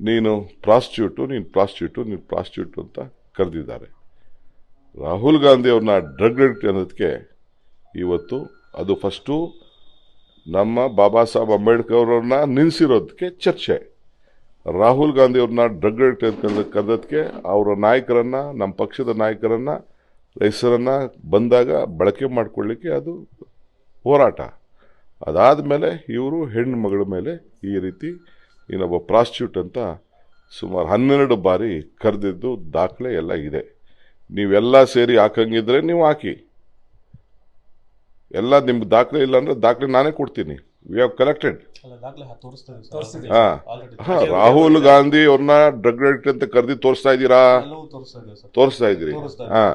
ನೀನು ಪ್ರಾಸ್ಟ್ಯೂಟು ನೀನು ಪ್ರಾಸ್ಟ್ಯೂಟ್ ನೀನು ಪ್ರಾಸ್ಟ್ಯೂಟ್ ಅಂತ ಕರೆದಿದ್ದಾರೆ. ರಾಹುಲ್ ಗಾಂಧಿ ಅವ್ರನ್ನ ಡ್ರಗ್ ಅಡಿಕ್ಟ್ ಅನ್ನೋದಕ್ಕೆ ಇವತ್ತು ಅದು ಫಸ್ಟು ನಮ್ಮ ಬಾಬಾ ಸಾಹೇಬ್ ಅಂಬೇಡ್ಕರ್ ಅವ್ರನ್ನ ನಿಲ್ಲಿಸಿರೋದಕ್ಕೆ ಚರ್ಚೆ. ರಾಹುಲ್ ಗಾಂಧಿ ಅವ್ರನ್ನ ಡ್ರಗ್ ಅಡಿಕ್ಟ್ ಅಂತ ಕರೆದಕ್ಕೆ ಅವರ ನಾಯಕರನ್ನ, ನಮ್ಮ ಪಕ್ಷದ ನಾಯಕರನ್ನ ಹೆಸರನ್ನ ಬಂದಾಗ ಬಳಕೆ ಮಾಡಿಕೊಳ್ಳಿಕ್ಕೆ ಅದು ಹೋರಾಟ. ಅದಾದ ಮೇಲೆ ಇವರು ಹೆಣ್ಣು ಮಗಳ ಮೇಲೆ ಈ ರೀತಿ ಇನ್ನೊಬ್ಬ ಪ್ರಾಸ್ಟ್ಯೂಟ್ ಅಂತ ಸುಮಾರು ಹನ್ನೆರಡು ಬಾರಿ ಕರೆದಿದ್ದು ದಾಖಲೆ ಎಲ್ಲ ಇದೆ. ನೀವೆಲ್ಲ ಸೇರಿ ಹಾಕಂಗಿದ್ರೆ ನೀವು ಹಾಕಿ. ಎಲ್ಲ ನಿಮ್ಗೆ ದಾಖಲೆ ಇಲ್ಲ ಅಂದ್ರೆ ದಾಖಲೆ ನಾನೇ ಕೊಡ್ತೀನಿ. ವಿ ಹ್ಯಾವ್ ಕಲೆಕ್ಟೆಡ್ ಹಾಂ ರಾಹುಲ್ ಗಾಂಧಿ ಅವ್ರನ್ನ ಡ್ರಗ್ ಅಡಿಕ್ಟ್ ಅಂತ ಕರೆದಿ ತೋರಿಸ್ತಾ ಇದ್ದೀರಾ? ತೋರಿಸ್ತಾ ಇದೆ ಸರ್. ತೋರಿಸ್ತಾ ಇದ್ದೀರಿ. ಹಾಂ.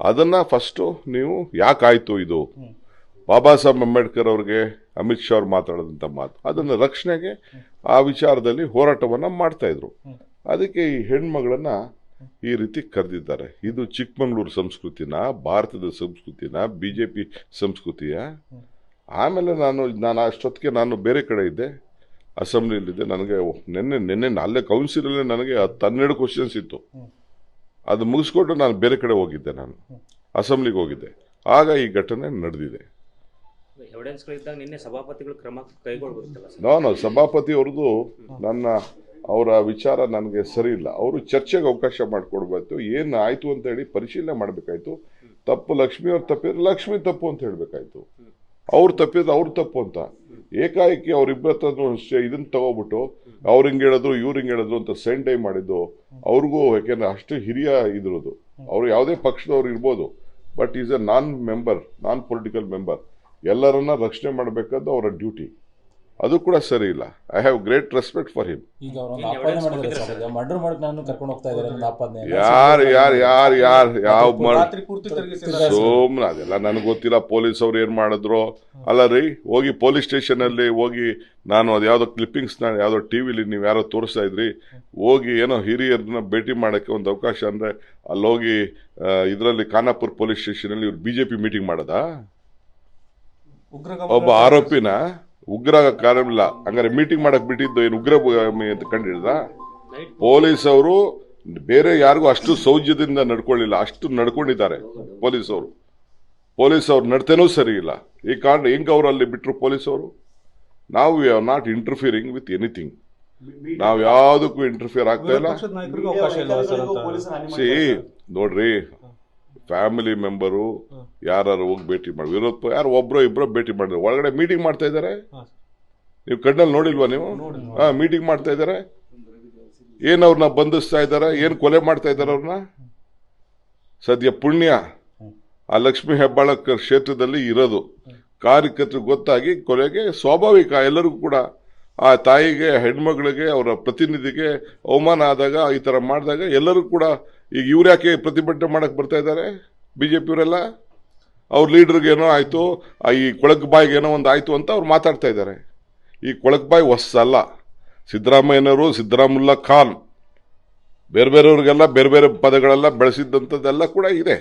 ಅದನ್ನ ಫಸ್ಟು ನೀವು ಯಾಕಾಯ್ತು ಇದು. ಬಾಬಾ ಸಾಹೇಬ್ ಅಂಬೇಡ್ಕರ್ ಅವ್ರಿಗೆ ಅಮಿತ್ ಶಾ ಅವ್ರು ಮಾತಾಡಿದಂಥ ಮಾತು. ಅದನ್ನ ರಕ್ಷಣೆಗೆ ಆ ವಿಚಾರದಲ್ಲಿ ಹೋರಾಟವನ್ನ ಮಾಡ್ತಾ ಇದ್ರು. ಅದಕ್ಕೆ ಈ ಹೆಣ್ಮಗಳನ್ನ ಈ ರೀತಿ ಕರೆದಿದ್ದಾರೆ. ಇದು ಚಿಕ್ಕಮಂಗ್ಳೂರು ಸಂಸ್ಕೃತಿನ, ಭಾರತದ ಸಂಸ್ಕೃತಿನ, ಬಿಜೆಪಿ ಸಂಸ್ಕೃತಿಯ. ಆಮೇಲೆ ನಾನು ನಾನು ಅಷ್ಟೊತ್ತಿಗೆ ನಾನು ಬೇರೆ ಕಡೆ ಇದ್ದೆ. ಅಸೆಂಬ್ಲಿಯಲ್ಲಿದ್ದೆ ನನಗೆ ನಿನ್ನೆ ನಿನ್ನೆ ಅಲ್ಲೇ ಕೌನ್ಸಿಲಲ್ಲೇ ನನಗೆ ಹತ್ತು, ಹನ್ನೆರಡು ಕ್ವಶನ್ಸ್ ಇತ್ತು. ಅದು ಮುಗಿಸ್ಕೊಂಡು ನಾನು ಬೇರೆ ಕಡೆ ಹೋಗಿದ್ದೆ ನಾನು. ಅಸೆಂಬ್ಲಿಗೆ ಹೋಗಿದ್ದೆ. ಆಗ ಈ ಘಟನೆ ನಡೆದಿದೆ. ಎವಿಡೆನ್ಸ್ಗಳಿದ್ದಾಗ ನಿನ್ನೆ ಸಭಾಪತಿಗಳು ಸಭಾಪತಿ ಅವ್ರದ್ದು ನನ್ನ ಅವರ ವಿಚಾರ ನನಗೆ ಸರಿ ಇಲ್ಲ. ಅವರು ಚರ್ಚೆಗೆ ಅವಕಾಶ ಮಾಡಿಕೊಡ್ಬೇಕು. ಏನು ಆಯಿತು ಅಂತ ಹೇಳಿ ಪರಿಶೀಲನೆ ಮಾಡಬೇಕಾಯ್ತು. ತಪ್ಪು ಲಕ್ಷ್ಮಿ ಅವ್ರ ತಪ್ಪಿದ್ರೆ ಲಕ್ಷ್ಮಿ ತಪ್ಪು ಅಂತ ಹೇಳಬೇಕಾಯ್ತು. ಅವ್ರು ತಪ್ಪಿದ್ರೆ ಅವ್ರು ತಪ್ಪು ಅಂತ. ಏಕಾಏಕಿ ಅವ್ರಿಬ್ಬರ ಇದನ್ನ ತಗೋಬಿಟ್ಟು ಅವ್ರು ಹಿಂಗೆ ಹೇಳಿದ್ರು, ಇವ್ರು ಹಿಂಗೆ ಹೇಳಿದ್ರು ಅಂತ ಸೆಂಡೈ ಮಾಡಿದ್ದು ಅವ್ರಿಗೂ ಯಾಕೆಂದ್ರೆ ಅಷ್ಟು ಹಿರಿಯ ಇದ್ರದ್ದು. ಅವ್ರು ಯಾವುದೇ ಪಕ್ಷದವ್ರು ಇರ್ಬೋದು. But is a non member non political member ಎಲ್ಲರನ್ನ ರಕ್ಷಣೆ ಮಾಡಬೇಕಾದ್ದು ಅವರ ಡ್ಯೂಟಿ. ಅದು ಕೂಡ ಸರಿ ಇಲ್ಲ. I have great respect for him ನಾನು ಯಾರು ಯಾರು ಯಾರು ಯಾರು ಯಾವ ಸೋಮ್ನ ಅದೆಲ್ಲ ನನಗೆ ಗೊತ್ತಿಲ್ಲ. ಪೊಲೀಸ್ ಅವ್ರು ಏನು ಮಾಡಿದ್ರು? ಅಲ್ಲ ರೀ ಹೋಗಿ ಪೊಲೀಸ್ ಸ್ಟೇಷನ್ ಅಲ್ಲಿ ಹೋಗಿ ನಾನು ಅದು ಯಾವುದೋ ಕ್ಲಿಪ್ಪಿಂಗ್ಸ್ ಯಾವುದೋ ಟಿ ವಿಲಿ ನೀವು ಯಾರೋ ತೋರಿಸ್ತಾ ಇದ್ರಿ. ಹೋಗಿ ಏನೋ ಹಿರಿಯರನ್ನ ಭೇಟಿ ಮಾಡೋಕ್ಕೆ ಒಂದು ಅವಕಾಶ ಅಂದ್ರೆ ಅಲ್ಲಿ ಹೋಗಿ ಇದರಲ್ಲಿ ಖಾನಾಪುರ್ ಪೊಲೀಸ್ ಸ್ಟೇಷನ್ ಅಲ್ಲಿ ಇವ್ರು ಬಿಜೆಪಿ ಮೀಟಿಂಗ್ ಮಾಡದಾ? ಒಬ್ಬ ಆರೋಪಿನ ಉಗ್ರ ಕಾರಣ ಹಂಗಾರೆ ಮೀಟಿಂಗ್ ಮಾಡಕ್ ಬಿಟ್ಟಿದ್ದು ಏನು ಉಗ್ರ ಅಂತ ಕಂಡಿಡ್ದ? ನೈಟ್ ಪೊಲೀಸ್ ಅವರು ಬೇರೆ ಯಾರಿಗೂ ಅಷ್ಟು ಸೌಜ್ಯದಿಂದ ನಡ್ಕೊಳ್ಳಿಲ್ಲ. ಅಷ್ಟು ನಡ್ಕೊಂಡಿದ್ದಾರೆ ಪೊಲೀಸ್ ಅವರು ಪೊಲೀಸ್ ಅವ್ರು ನಡತೆನೂ ಸರಿ ಇಲ್ಲ. ಈ ಕಾರಣ ಹೆಂಗ್ ಅವ್ರು ಅಲ್ಲಿ ಬಿಟ್ರು ಪೊಲೀಸ್ ಅವರು ನಾವು we are not interfering with anything ನಾವು ಯಾವುದಕ್ಕೂ ಇಂಟರ್ಫಿಯರ್ ಆಗ್ತಾ ಇಲ್ಲ. ಸಿ ನೋಡ್ರಿ ಫ್ಯಾಮಿಲಿ ಮೆಂಬರು ಯಾರು ಹೋಗಿ ಭೇಟಿ ಮಾಡಿ. ವಿರೋಧ ಯಾರು ಒಬ್ರು ಇಬ್ರು ಭೇಟಿ ಮಾಡಿದ್ರು. ಒಳಗಡೆ ಮೀಟಿಂಗ್ ಮಾಡ್ತಾ ಇದ್ದಾರೆ ನೀವು ಕಣ್ಣಲ್ಲಿ ನೋಡಿಲ್ವಾ ನೀವು? ಹಾ ಮೀಟಿಂಗ್ ಮಾಡ್ತಾ ಇದ್ದಾರೆ ಏನ್ ಅವ್ರನ್ನ ಬಂಧಿಸ್ತಾ ಇದ್ದಾರೆ ಏನ್ ಕೊಲೆ ಮಾಡ್ತಾ ಇದ್ದಾರೆ ಅವ್ರನ್ನ? ಸದ್ಯ ಪುಣ್ಯ. ಆ ಲಕ್ಷ್ಮಿ ಹೆಬ್ಬಾಳ ಕ್ಷೇತ್ರದಲ್ಲಿ ಇರೋದು. ಕಾರ್ಯಕರ್ತರು ಗೊತ್ತಾಗಿ ಕೊಲೆಗೆ ಸ್ವಾಭಾವಿಕ ಎಲ್ಲರಿಗೂ ಕೂಡ ಆ ತಾಯಿಗೆ, ಹೆಣ್ಮಗಳಿಗೆ, ಅವರ ಪ್ರತಿನಿಧಿಗೆ ಅವಮಾನ ಆದಾಗ, ಈ ತರ ಮಾಡಿದಾಗ ಎಲ್ಲರೂ ಕೂಡ ಈಗ ಇವ್ರು ಯಾಕೆ ಪ್ರತಿಭಟನೆ ಮಾಡಕ್ ಬರ್ತಾ ಇದ್ದಾರೆ? ಬಿಜೆಪಿಯವರೆಲ್ಲ ಅವ್ರ ಲೀಡರ್ಗೆ ಏನೋ ಆಯ್ತು ಈ ಕೊಳಕ್ ಬಾಯಿಗೆ ಏನೋ ಒಂದು ಆಯ್ತು ಅಂತ ಅವ್ರು ಮಾತಾಡ್ತಾ ಇದ್ದಾರೆ. ಈ ಕೊಳಕ್ ಬಾಯಿ ಹೊಸಲ್ಲ ಸಿದ್ದರಾಮಯ್ಯನವರು, ಸಿದ್ದರಾಮುಲ್ಲಾ ಖಾನ್, ಬೇರೆ ಬೇರೆಯವ್ರಿಗೆಲ್ಲ ಬೇರೆ ಬೇರೆ ಪದಗಳೆಲ್ಲ ಬೆಳೆಸಿದ್ದಂಥದ್ದೆಲ್ಲ ಕೂಡ ಇದೆ.